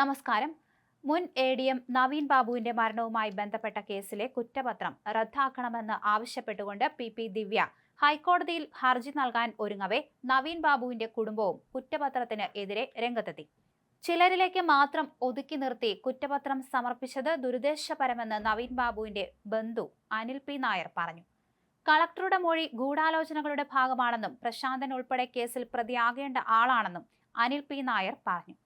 നമസ്കാരം. മുൻ A D M Naveen ബാബുവിന്റെ മരണവുമായി ബന്ധപ്പെട്ട കേസിലെ കുറ്റപത്രം റദ്ദാക്കണമെന്ന് ആവശ്യപ്പെട്ടുകൊണ്ട് പി പി ദിവ്യ ഹൈക്കോടതിയിൽ ഹർജി നൽകാൻ ഒരുങ്ങവേ നവീൻ ബാബുവിന്റെ കുടുംബവും കുറ്റപത്രത്തിന് എതിരെ രംഗത്തെത്തി. ചിലരിലേക്ക് മാത്രം ഒതുക്കി നിർത്തി കുറ്റപത്രം സമർപ്പിച്ചത് ദുരുദ്ദേശപരമെന്ന് നവീൻ ബാബുവിന്റെ ബന്ധു അനിൽ പി നായർ പറഞ്ഞു. കളക്ടറുടെ മൊഴി ഗൂഢാലോചനകളുടെ ഭാഗമാണെന്നും പ്രശാന്തൻ ഉൾപ്പെടെ കേസിൽ പ്രതിയാകേണ്ട ആളാണെന്നും അനിൽ പി നായർ പറഞ്ഞു.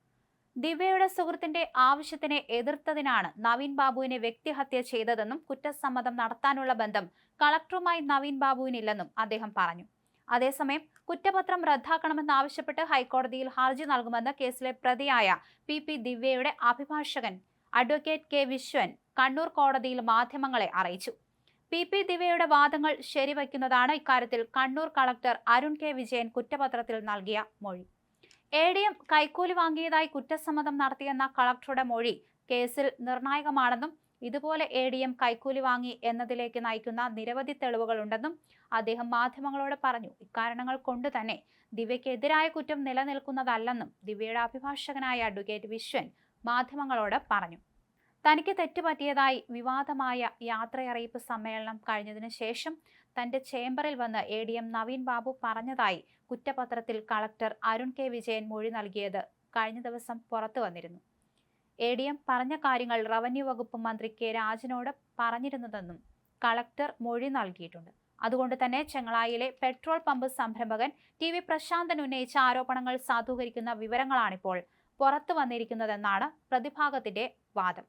ദിവ്യയുടെ സുഹൃത്തിന്റെ ആവശ്യത്തിനെ എതിർത്തതിനാണ് നവീൻ ബാബുവിനെ വ്യക്തിഹത്യ ചെയ്തതെന്നും കുറ്റസമ്മതം നടത്താനുള്ള ബന്ധം കളക്ടറുമായി നവീൻ ബാബുവിനില്ലെന്നും അദ്ദേഹം പറഞ്ഞു. അതേസമയം കുറ്റപത്രം റദ്ദാക്കണമെന്നാവശ്യപ്പെട്ട് ഹൈക്കോടതിയിൽ ഹർജി നൽകുമെന്ന് കേസിലെ പ്രതിയായ പി പി ദിവ്യയുടെ അഭിഭാഷകൻ അഡ്വക്കേറ്റ് കെ വിശ്വൻ കണ്ണൂർ കോടതിയിൽ മാധ്യമങ്ങളെ അറിയിച്ചു. പി പി ദിവ്യയുടെ വാദങ്ങൾ ശരിവയ്ക്കുന്നതാണ് ഇക്കാര്യത്തിൽ കണ്ണൂർ കളക്ടർ അരുൺ കെ വിജയൻ കുറ്റപത്രത്തിൽ നൽകിയ മൊഴി. എ ഡി എം കൈക്കൂലി വാങ്ങിയതായി കുറ്റസമ്മതം നടത്തിയെന്ന കളക്ടറുടെ മൊഴി കേസിൽ നിർണായകമാണെന്നും ഇതുപോലെ എ ഡി എം കൈക്കൂലി വാങ്ങി എന്നതിലേക്ക് നയിക്കുന്ന നിരവധി തെളിവുകളുണ്ടെന്നും അദ്ദേഹം മാധ്യമങ്ങളോട് പറഞ്ഞു. ഇക്കാരണങ്ങൾ കൊണ്ട് തന്നെ ദിവ്യക്കെതിരായ കുറ്റം നിലനിൽക്കുന്നതല്ലെന്നും ദിവ്യയുടെ അഭിഭാഷകനായ അഡ്വക്കേറ്റ് വിശ്വൻ മാധ്യമങ്ങളോട് പറഞ്ഞു. തനിക്ക് തെറ്റുപറ്റിയതായി വിവാദമായ യാത്രയറിയിപ്പ് സമ്മേളനം കഴിഞ്ഞതിനു ശേഷം തന്റെ ചേംബറിൽ വന്ന് A D M Naveen Babu പറഞ്ഞതായി കുറ്റപത്രത്തിൽ കളക്ടർ അരുൺ കെ വിജയൻ മൊഴി നൽകിയത് കഴിഞ്ഞ ദിവസം പുറത്തു വന്നിരുന്നു. എ ഡി എം പറഞ്ഞ കാര്യങ്ങൾ റവന്യൂ വകുപ്പ് മന്ത്രി കെ രാജനോട് പറഞ്ഞിരുന്നതെന്നും കളക്ടർ മൊഴി നൽകിയിട്ടുണ്ട്. അതുകൊണ്ട് തന്നെ ചെങ്ങളായിലെ പെട്രോൾ പമ്പ് സംരംഭകൻ ടി വി പ്രശാന്തൻ ഉന്നയിച്ച ആരോപണങ്ങൾ സാധൂകരിക്കുന്ന വിവരങ്ങളാണിപ്പോൾ പുറത്തു വന്നിരിക്കുന്നതെന്നാണ് പ്രതിഭാഗത്തിന്റെ വാദം.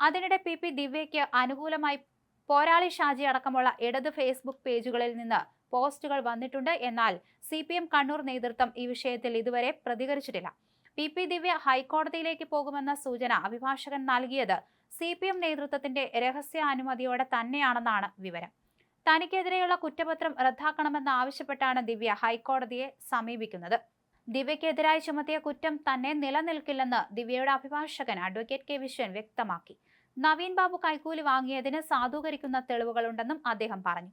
അതിനിടെ പി പി ദിവ്യയ്ക്ക് അനുകൂലമായി പോരാളി ഷാജി അടക്കമുള്ള ഇടത് ഫേസ്ബുക്ക് പേജുകളിൽ നിന്ന് പോസ്റ്റുകൾ വന്നിട്ടുണ്ട്. എന്നാൽ സി പി എം കണ്ണൂർ നേതൃത്വം ഈ വിഷയത്തിൽ ഇതുവരെ പ്രതികരിച്ചിട്ടില്ല. പി പി ദിവ്യ ഹൈക്കോടതിയിലേക്ക് പോകുമെന്ന സൂചന അഭിഭാഷകൻ നൽകിയത് സി പി എം നേതൃത്വത്തിന്റെ രഹസ്യ അനുമതിയോടെ തന്നെയാണെന്നാണ് വിവരം. തനിക്കെതിരെയുള്ള കുറ്റപത്രം റദ്ദാക്കണമെന്ന് ആവശ്യപ്പെട്ടാണ് ദിവ്യ ഹൈക്കോടതിയെ സമീപിക്കുന്നത്. ദിവ്യക്കെതിരായി ചുമത്തിയ കുറ്റം തന്നെ നിലനിൽക്കില്ലെന്ന് ദിവ്യയുടെ അഭിഭാഷകൻ അഡ്വക്കേറ്റ് കെ വിശ്വൻ വ്യക്തമാക്കി. നവീൻ ബാബു കൈക്കൂലി വാങ്ങിയതിന് സാധൂകരിക്കുന്ന തെളിവുകളുണ്ടെന്നും അദ്ദേഹം പറഞ്ഞു.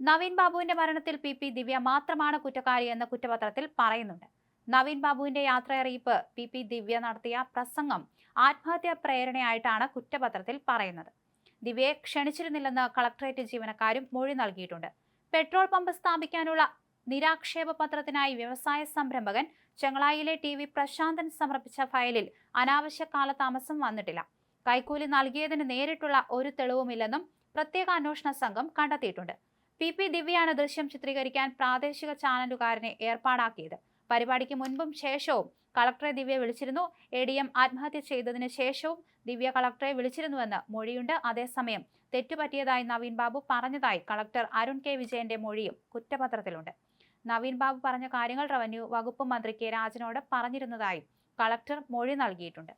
നവീൻ ബാബുവിന്റെ മരണത്തിൽ പി പി ദിവ്യ മാത്രമാണ് കുറ്റക്കാരി എന്ന കുറ്റപത്രത്തിൽ പറയുന്നുണ്ട്. നവീൻ ബാബുവിന്റെ യാത്രയറിയിപ്പ് പി പി ദിവ്യ നടത്തിയ പ്രസംഗം ആത്മഹത്യാ പ്രേരണയായിട്ടാണ് കുറ്റപത്രത്തിൽ പറയുന്നത്. ദിവ്യയെ ക്ഷണിച്ചിരുന്നില്ലെന്ന് കളക്ടറേറ്റ് ജീവനക്കാരും മൊഴി നൽകിയിട്ടുണ്ട്. പെട്രോൾ പമ്പ് സ്ഥാപിക്കാനുള്ള നിരാക്ഷേപ പത്രത്തിനായി വ്യവസായ സംരംഭകൻ ചെങ്ങളായിലെ ടി വി പ്രശാന്തൻ സമർപ്പിച്ച ഫയലിൽ അനാവശ്യ കാലതാമസം വന്നിട്ടില്ല. കൈക്കൂലി നൽകിയതിന് നേരിട്ടുള്ള ഒരു തെളിവുമില്ലെന്നും പ്രത്യേക അന്വേഷണ സംഘം കണ്ടെത്തിയിട്ടുണ്ട്. പി പി ദിവ്യയാണ് ദൃശ്യം ചിത്രീകരിക്കാൻ പ്രാദേശിക ചാനലുകാരനെ ഏർപ്പാടാക്കിയത്. പരിപാടിക്ക് മുൻപും ശേഷവും കളക്ടറെ ദിവ്യ വിളിച്ചിരുന്നു. എ ഡി എം ആത്മഹത്യ ചെയ്തതിന് ശേഷവും ദിവ്യ കളക്ടറെ വിളിച്ചിരുന്നുവെന്ന് മൊഴിയുണ്ട്. അതേസമയം തെറ്റുപറ്റിയതായി നവീൻ ബാബു പറഞ്ഞതായി കളക്ടർ അരുൺ കെ വിജയന്റെ മൊഴിയും കുറ്റപത്രത്തിലുണ്ട്. നവീൻ ബാബു പറഞ്ഞ കാര്യങ്ങൾ റവന്യൂ വകുപ്പ് മന്ത്രി കെ രാജനോട് പറഞ്ഞിരുന്നതായും കളക്ടർ മൊഴി നൽകിയിട്ടുണ്ട്.